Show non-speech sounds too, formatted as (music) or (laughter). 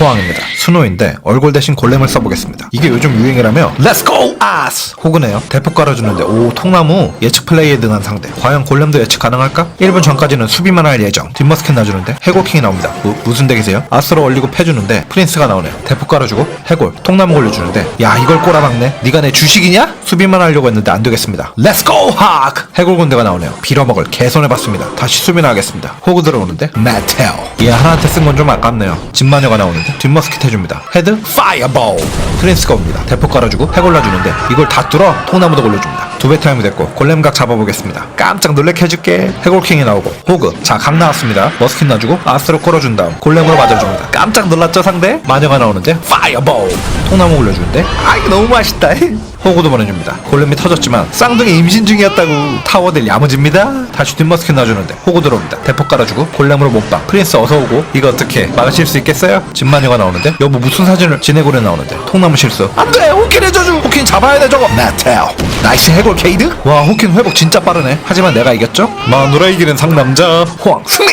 호황입니다. 순호인데 얼굴 대신 골렘을 써보겠습니다. 이게 요즘 유행이라며 Let's go 아스 호그네요. 대폭 깔아주는데 오 통나무 예측 플레이에 능한 상대. 과연 골렘도 예측 가능할까? 1분 전까지는 수비만 할 예정. 뒷머스켓 놔주는데 해골킹이 나옵니다. 무, 무슨 덱이세요? 아스로 올리고 패주는데 프린스가 나오네요. 대폭 깔아주고 해골 통나무 걸려주는데 야 이걸 꼬라박네. 네가 내 주식이냐? 수비만 하려고 했는데 안 되겠습니다. Let's go 하크 해골 군대가 나오네요. 빌어먹을 개손해봤습니다. 다시 수비나 하겠습니다. 호그 들어오는데 메테오 얘 하나한테 쓴 건 좀 아깝네요. 진마녀가 나오 는데 뒷머스켓 해줍니다. 헤드 파이어볼 프린스가 옵니다. 대폭 깔아주고 해골 놔주는데 이걸 다 뚫어 통나무도 걸려줍니다. 두 배 타임이 됐고 골렘각 잡아보겠습니다. 깜짝 놀래켜 해줄게. 해골킹이 나오고 호그 자각 나왔습니다. 머스킷 놔주고 아스로 끌어준 다음 골렘으로 맞아줍니다. 깜짝 놀랐죠 상대? 마녀가 나오는데 파이어볼 통나무 걸려주는데 아 이거 너무 맛있다. (laughs) 호구도 보내줍니다. 골렘이 터졌지만 쌍둥이 임신 중이었다고 타워들 야무집니다. 다시 뒷머스켓 놔주는데 호구 들어옵니다. 대폭 깔아주고 골렘으로 못박 프린스 어서 오고 이거 어떻게 막으실 수 있겠어요? 진마녀가 나오는데 여보 무슨 사진을 진해골에 나오는데 통나무 실수 안돼 호킨 해줘줘 호킨 잡아야 돼 저거 메테오 나이스 해골 케이드? 와 호킨 회복 진짜 빠르네. 하지만 내가 이겼죠? 마누라 이기는 상남자 호황. 승리